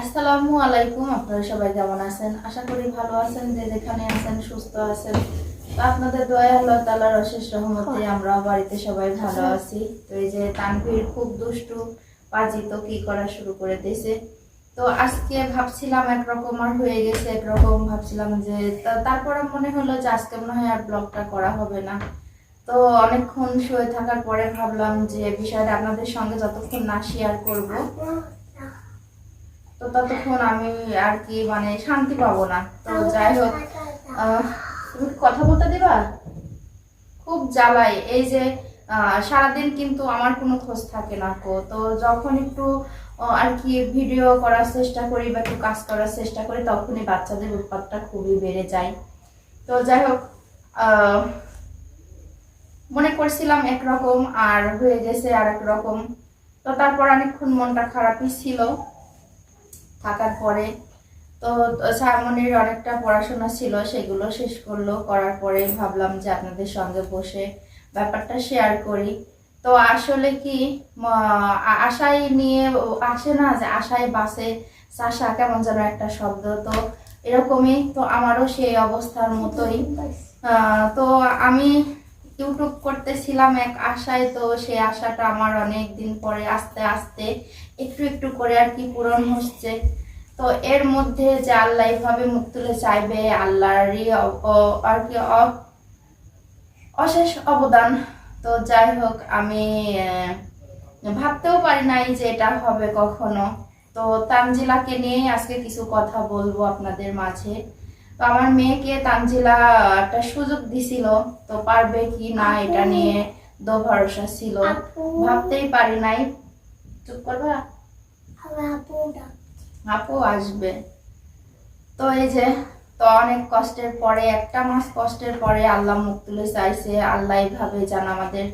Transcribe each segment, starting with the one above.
আসসালামু আলাইকুম আপনারা সবাই কেমন আছেন? আশা করি ভালো আছেন যে যেখানে আছেন সুস্থ আছেন। আপনাদের দয়া আল্লাহ তালার অশেষ রহমতে আমরাও বাড়িতে সবাই ভালো আছি। তো এই যে তানভীর খুব দুষ্টু পাজি তো কি করা শুরু করে দিয়েছে। তো আজকে ভাবছিলাম একরকম আর হয়ে গেছে একরকম ভাবছিলাম যে তারপরে মনে হলো যে আজকে মনে হয় আর ব্লগটা করা হবে না। তো অনেকক্ষণ শুয়ে থাকার পরে ভাবলাম যে বিষয়টা আপনাদের সঙ্গে যতক্ষণ না শেয়ার করব, তো ততক্ষণ আমি আর কি মানে শান্তি পাবো না। তো যাই হোক তুমি কথা বলতে দিবা? খুব জ্বালাই এই যে সারাদিন কিন্তু আমার কোনো খোঁজ থাকে না কো। তো যখন একটু আর কি ভিডিও করার চেষ্টা করি বা একটু কাজ করার চেষ্টা করি, তখনই বাচ্চাদের উৎপাতটা খুবই বেড়ে যায়। তো যাই হোক মনে করছিলাম একরকম আর হয়ে গেছে আর এক রকম তো তারপর অনেকক্ষণ মনটা খারাপই ছিল থাকার পরে। তো সারমনির অনেকটা পড়াশোনা ছিল সেগুলো শেষ করল করার পরে ভাবলাম যে আপনাদের সঙ্গে বসে ব্যাপারটা শেয়ার করি। তো আসলে কি ম, আ- আশায় নিয়ে আসে না যে আশায় বাসে চাষা কেমন যেন একটা শব্দ। তো এরকমই তো আমারও সেই অবস্থার মতোই। তো আমি ইউটিউব করতেছিলাম এক আশায়, তো সেই আশাটা আমার অনেক দিন পরে আস্তে আস্তে একটু একটু করে আর কি পূরণ হচ্ছে। তো এর মধ্যে যে আল্লাহ এভাবে মুখ তুলে চাইবে, আল্লাহরই আর কি অশেষ অবদান। তো যাই হোক, আমি ভাবতেও পারি নাই যে এটা হবে কখনো। তো তানজিলাকে নিয়ে আজকে কিছু কথা বলব আপনাদের মাঝে। তো আমার মেয়েকে তানজিলা একটা সুযোগ দিছিল তো পারবে কি না এটা নিয়ে দো ভরসা ছিল। ভাবতেই পারি নাই। চুপ করবা? আপু আপু আসবে। তো এই যে তো অনেক কষ্টের পরে একটা মাস কষ্টের পরে আল্লাহ মুখ তুলে চাইছে। আল্লাহ এইভাবে যেন আমাদের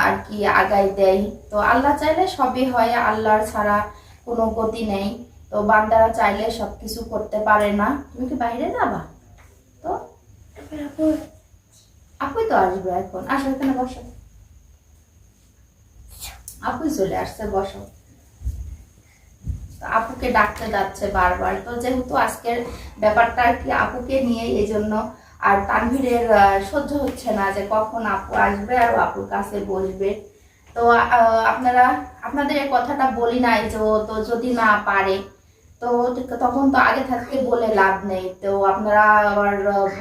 আর কি আগাই দেয়। তো আল্লাহ চাইলে সবই হয় আল্লাহর ছাড়া কোনো গতি নেই। তো বান্দারা চাইলে সবকিছু করতে পারে না। তুমি কি বাইরে যাবা? তো? আপুই তো আসবে এখন। আসো এখানে বসো। আপুই চলে আসছে বসো। আপুকে ডাকতে যাচ্ছে বারবার। তো যেহেতু আজকের ব্যাপারটা আর কি আপুকে নিয়ে এই জন্য আর তানভীরের সহ্য হচ্ছে না যে কখন আপু আসবে আর আপুর কাছে বসবে। তো আপনারা আপনাদের কথাটা বলি নাই যে ও তো যদি না পারে তো তখন তো আগে থাকতে বলে লাভ নেই। তো আপনারা আবার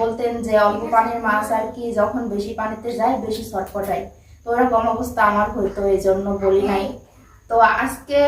বলতেন যে অল্প পানির মাছ আর কি যখন বেশি পানিতে যায়, বেশি ছটফটায় তো ওরকম অবস্থা আমার হইতো এই জন্য বলি নাই। তো আজকে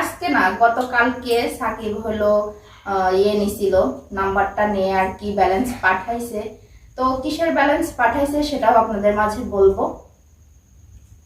আজকে না, গতকালকে সাকিব হলো ইয়ে নিছিল, নাম্বারটা নিয়ে আর কি ব্যালেন্স পাঠাইছে। তো কিসের ব্যালেন্স পাঠাইছে সেটাও আপনাদের মাঝে বলব।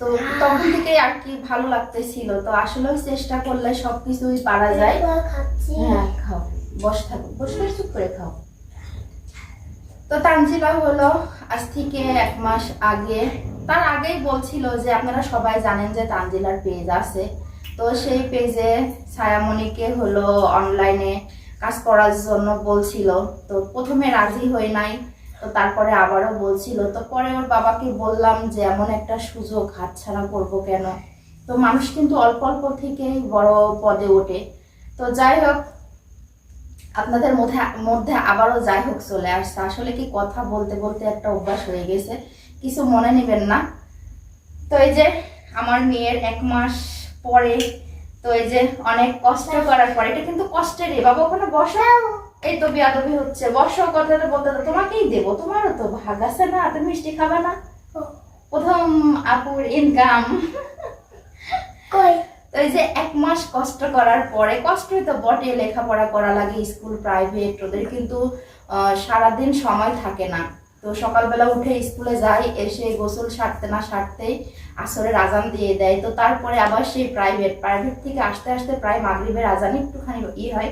তো তখন থেকে আর কি ভালো লাগতেছিল। তো আসলেও চেষ্টা করলে সবকিছুই পারা যায়। হ্যাঁ খাও। বস থাকো বসে চুপ করে খাও। তো তানজিলা হলো আজ থেকে এক মাস আগে। তার আগেই বলছিল যে আপনারা সবাই জানেন যে তানজিলার পেজ আছে। তো সেই পেজে ছায়ামণিকে হলো অনলাইনে কাজ করার জন্য বলছিল। তো প্রথমে রাজি হই নাই। তো তারপরে আবারও বলছিল, তো পরে ওর বাবাকে বললাম যে এমন একটা সুযোগ হাতছাড়া করব কেন? তো মানুষ কিন্তু অল্প অল্প থেকেই বড় পদে ওঠে। তো যাই হোক, আপনাদের মধ্যে মধ্যে আবারও যাই হোক চলে আসছে। আসলে কি কথা বলতে বলতে একটা অভ্যাস হয়ে গেছে, কিছু মনে নেবেন না। তো এই যে আমার মেয়ের এক মাস পরে, তো এই যে অনেক কষ্ট করার পরে, এটা কিন্তু কষ্টেরই, বাবা ওখানে বসো। এই তো বিয়াদবি হচ্ছে। বসো কথাটা বলতে তোমাকেই দেবো। তোমারও তো ভাগ আছে না তুমি মিষ্টি খাবে না। প্রথম আপুর ইনকাম কই? এই যে এক মাস কষ্ট করার পরে কষ্টই তো বটে লেখাপড়া করা লাগে স্কুল প্রাইভেট ওদের কিন্তু সারাদিন সময় থাকে না। তো সকালবেলা উঠে স্কুলে যাই এসে গোসল সারতে না সারতেই আসরের আজান দিয়ে দেয়। তো তারপরে আবার সেই প্রাইভেট প্রাইভেট থেকে আসতে আসতে প্রায় মাগরিবের আজান একটুখানি ই হয়।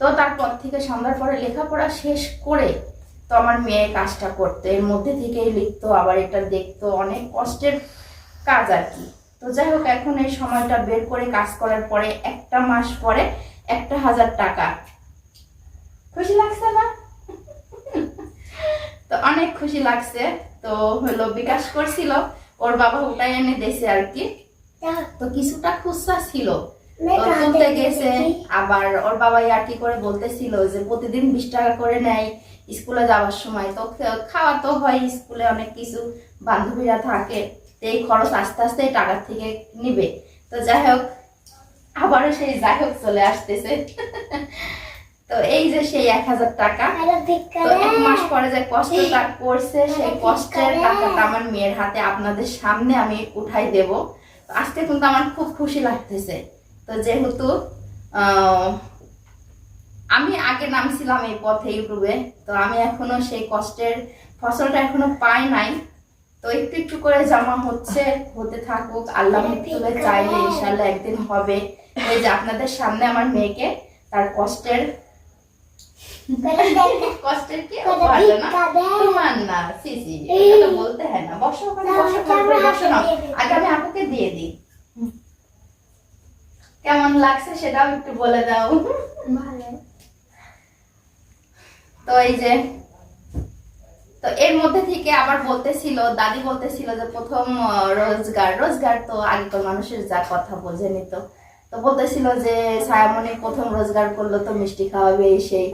তো তারপর থেকে সন্ধ্যার পরে লেখাপড়া শেষ করে তো আমার মেয়ে কাজটা করতো। এর মধ্যে থেকেই লিখতো, আবার এটা দেখতো, অনেক কষ্টের কাজ আর কি। তো যাই হোক, এখন এই সময়টা বের করে কাজ করার পরে একটা মাস পরে একটা হাজার টাকা। খুশি লাগছে না? তো অনেক খুশি লাগছে। তো হলো বিকাশ করছিল, ওর বাবা ওটাই এনে দেশে আর কি। তো কিছুটা খুচরা ছিল। তুলতে গেছে। আবার ওর বাবা আর কি করে বলতেছিল যে প্রতিদিন বিশ টাকা করে নেয় স্কুলে যাওয়ার সময়। তো খাওয়া তো হয় স্কুলে অনেক কিছু বান্ধবীরা থাকে এই খরচ আস্তে আস্তে থেকে নিবে। তো যাই হোক আবারও সেই যাই হোক চলে আসতেছে। তো এই যে সেই এক হাজার টাকা তো এক মাস পরে যে কষ্টটা করছে সেই কষ্টের টাকাটা আমার মেয়ের হাতে আপনাদের সামনে আমি উঠাই দেব। আজকে কিন্তু আমার খুব খুশি লাগতেছে। তো যেহেতু আহ, আমি আগে নামছিলাম এই পথে ইউটিউবে তো আমি এখনও সেই কষ্টের ফসলটা এখনও পাই নাই। তো একটু একটু করে জমা হচ্ছে হতে থাকুক আল্লাহ তুলে চাইলে ইনশাল্লাহ একদিন হবে। এই যে আপনাদের সামনে আমার মেয়েকে তার কষ্টের কষ্টের কি? পারল না? তোমার না। সি সি বলতে হয় না। বসো ওখানে বসো বসো না আগে আমি আপুকে দিয়ে দিই। কেমন লাগছে সেটাও একটু বলে দাও। ভালো। তো এই যে তো এর মধ্যে থেকে আবার বলতেছিল দাদি বলতেছিল যে প্রথম রোজগার রোজগার তো আগেকার মানুষের যা কথা বোঝে নিত। তো বলতেছিল যে ছায়ামণি প্রথম রোজগার করল তো মিষ্টি খাওয়াবে সেই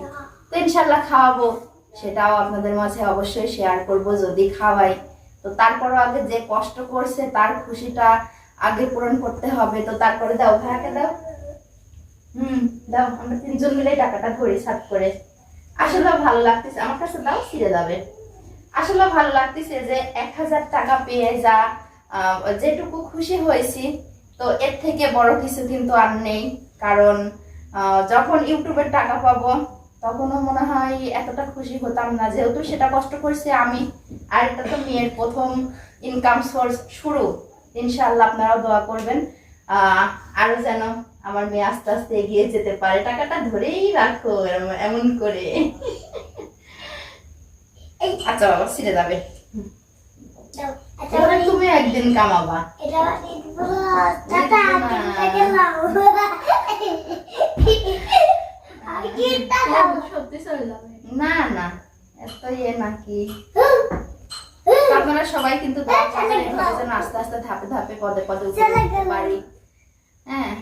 তো ইনশাল্লাহ খাওয়াবো সেটাও আপনাদের মাঝে অবশ্যই শেয়ার করব যদি খাওয়াই। তো তারপরও আগে যে কষ্ট করছে তার খুশিটা আগে পূরণ করতে হবে, তো তারপরে দাও ভাইয়াকে দাও। হুম, দাও, আমরা তিনজন মিলে টাকাটা ধরি সাত করে। আসলে ভালো লাগতেছে, আমার কাছে দাও ছিঁড়ে যাবে। আসলে ভালো লাগতেছে যে এক হাজার টাকা পেয়ে যা যেটুকু খুশি হয়েছি, তো এর থেকে বড় কিছু কিন্তু আর নেই। কারণ যখন ইউটিউবের টাকা পাবো, তখনও মনে হয় এতটা খুশি হতাম না। যেহেতু সেটা কষ্ট করছি আমি, আর এটা তো মেয়ের প্রথম ইনকাম সোর্স শুরু। ইনশাআল্লাহ আপনারাও দোয়া করবেন। আহ, আরও যেন আমার মেয়ে আস্তে আস্তে এগিয়ে যেতে পারে। টাকাটা ধরেই রাখো এমন করে। আচ্ছা বাবা ছিঁড়ে যাবে। আচ্ছা তুমি একদিন কামাবা। না না এত ইয়ে নাকি? আপনারা সবাই কিন্তু আস্তে আস্তে ধাপে ধাপে পদে পদে। পারি। হ্যাঁ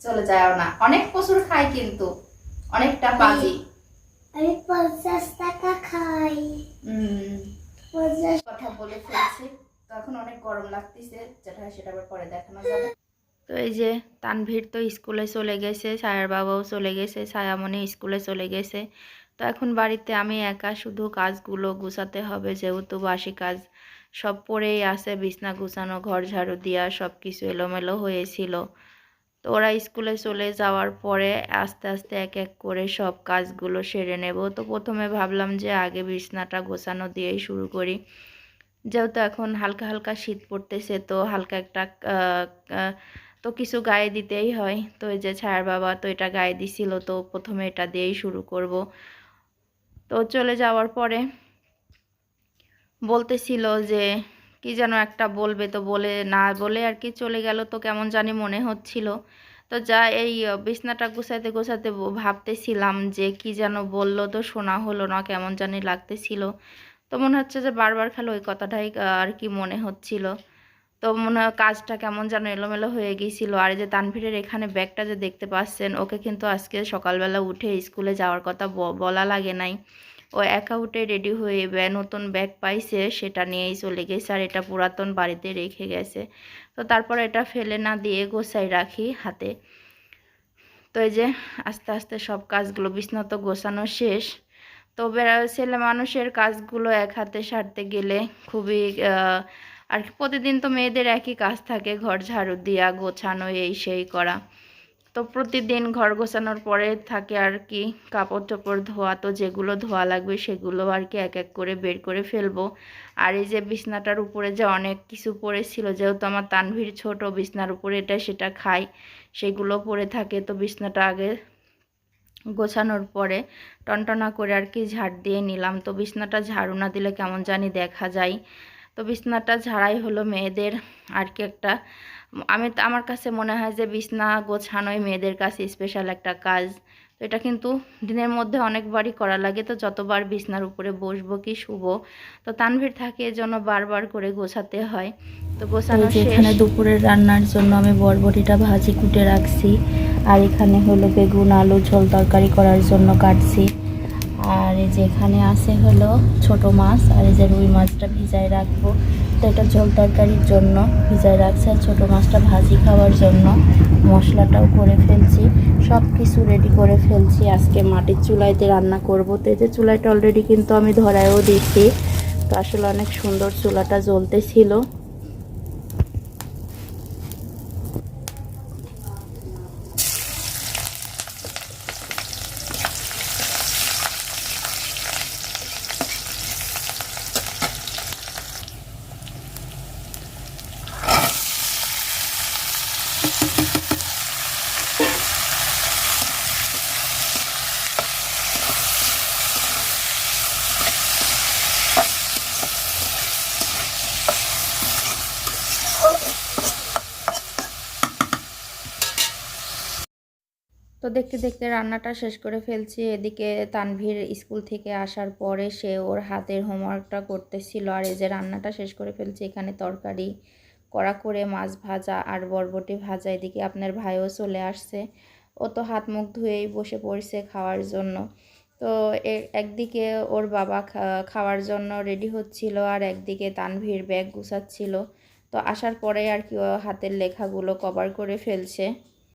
চলে যাও না। অনেক প্রচুর খাই কিন্তু অনেকটা বাজি। আমি পঞ্চাশ টাকা খাই। কথা বলে ফেলছি তো এখন অনেক গরম লাগতেছে যেটা সেটা আবার পরে দেখানো যাবে। তো এই যে তানভীর তো স্কুলে চলে গেছে সায়ার বাবাও চলে গেছে সায়ামনি স্কুলে চলে গেছে। তো এখন বাড়িতে আমি একা শুধু কাজগুলো গুছাতে হবে, যেহেতু বাসি কাজ সব পড়েই আছে, বিছনা গুছানো, ঘর ঝাড়ু দেওয়া সব কিছু এলোমেলো হয়েছিল। তো ওরা স্কুলে চলে যাওয়ার পরে আস্তে আস্তে এক এক করে সব কাজগুলো সেরে নেব। তো প্রথমে ভাবলাম যে আগে বিছনাটা গোছানো দিয়েই শুরু করি। যেহেতু এখন হালকা হালকা শীত পড়তেছে, তো হালকা একটা তো কিছু গায়ে দিতেই হয়। তো এই যে ছায়ার বাবা তো এটা গায়ে দিছিল, তো প্রথমে এটা দিয়েই শুরু করব। তো চলে যাওয়ার পরে বলতেছিল যে, কি যেন একটা বলবে? তো বলে, না, বলে আর কি চলে গেল। তো কেমন জানি মনে হচ্ছিল। তো যা এই বিছনাটা গুছাতে গোছাতে ভাবতেছিলাম যে কি যেন বলল তো শোনা হলো না, কেমন জানি লাগতেছিল। তো মনে হচ্ছে যে বারবার খালি ওই কথাটাই আর কি মনে হচ্ছিল। তো মনে হয় কাজটা কেমন যেন এলোমেলো হয়ে গিয়েছিল। আর যে তানভীরের এখানে ব্যাগটা যে দেখতে পাচ্ছেন, ওকে কিন্তু আজকে সকালবেলা উঠে স্কুলে যাওয়ার কথা বলা লাগে নাই। ও একা উঠে রেডি হয়ে ব্যা- নতুন ব্যাগ পাইছে, সেটা নিয়েই চলে গেছে আর এটা পুরাতন বাড়িতে রেখে গেছে। তো তারপর এটা ফেলে না দিয়ে গোছাই রাখি হাতে। তো এই যে আস্তে আস্তে সব কাজগুলো, বিছনা তো গোছানো শেষ। তো ছেলে মানুষের কাজগুলো এক হাতে সারতে গেলে খুবই আর প্রতিদিন তো মেয়েদের একই কাজ থাকে, ঘর ঝাড়ু দেওয়া গোছানো, এই সেই করা। তো প্রতিদিন ঘর গোছানোর পরে থাকে আর কি কাপড় চোপড় ধোয়া, তো যেগুলো ধোয়া লাগবে সেগুলো আর কি এক এক করে বের করে ফেলব। আর এই যে বিছনাটার উপরে যে অনেক কিছু পড়েছিল, যেহেতু আমার তানভীর ছোট, বিছনার উপরে এটা সেটা খাই, সেগুলো পড়ে থাকে। তো বিছনাটা আগে গোছানোর পরে টনটনা করে আর কি ঝাড় দিয়ে নিলাম। তো বিছনাটা ঝাড়ু না দিলে কেমন জানি দেখা যায়। তো বিছনাটা ঝাড়াই হলো মেয়েদের আর কি একটা। আমি আমার কাছে মনে হয় যে বিছনা গোছানোই মেয়েদের কাছে স্পেশাল একটা কাজ। তো এটা কিন্তু দিনের মধ্যে অনেকবারই করা লাগে। তো যতবার বিছনার উপরে বসবো কি শুভ তো তানভীর থাকে এজন্য বারবার করে গোছাতে হয়। তো গোছানো এখানে দুপুরের রান্নার জন্য আমি বরবটিটা ভাজি কুটে রাখছি। আর এখানে হলো বেগুন আলু ঝোল তরকারি করার জন্য কাটছি। আর এই যে এখানে আছে হলো ছোট মাছ, আর এই যে রুই মাছটা ভিজায় রাখব। তো এটা ঝোল তরকারির জন্য ভিজায় রাখছি, আর ছোটো মাছটা ভাজি খাওয়ার জন্য মশলাটাও করে ফেলছি। সব কিছু রেডি করে ফেলছি। আজকে মাটির চুলাইতে রান্না করব। তো এই যে চুলাইটা অলরেডি কিন্তু আমি ধরায়ও দিচ্ছি। তো আসলে অনেক সুন্দর চুলাটা জ্বলতেছিল। তো দেখতে দেখতে রান্নাটা শেষ করে ফেলছি। এদিকে তানভীর স্কুল থেকে আসার পরে সে ওর হাতের হোমওয়ার্কটা করতেছিল। আর এই যে রান্নাটা শেষ করে ফেলছি, এখানে তরকারি, কড়া করে মাছ ভাজা আর বরবটি ভাজা। এদিকে আপনার ভাইও চলে আসছে। ও তো হাত মুখ ধুয়েই বসে পড়ছে খাওয়ার জন্য। তো একদিকে ওর বাবা খাওয়ার জন্য রেডি হচ্ছিল আর একদিকে তানভীর ব্যাগ গুছাচ্ছিল। তো আসার পরে আর কি হাতের লেখাগুলো কভার করে ফেলছে।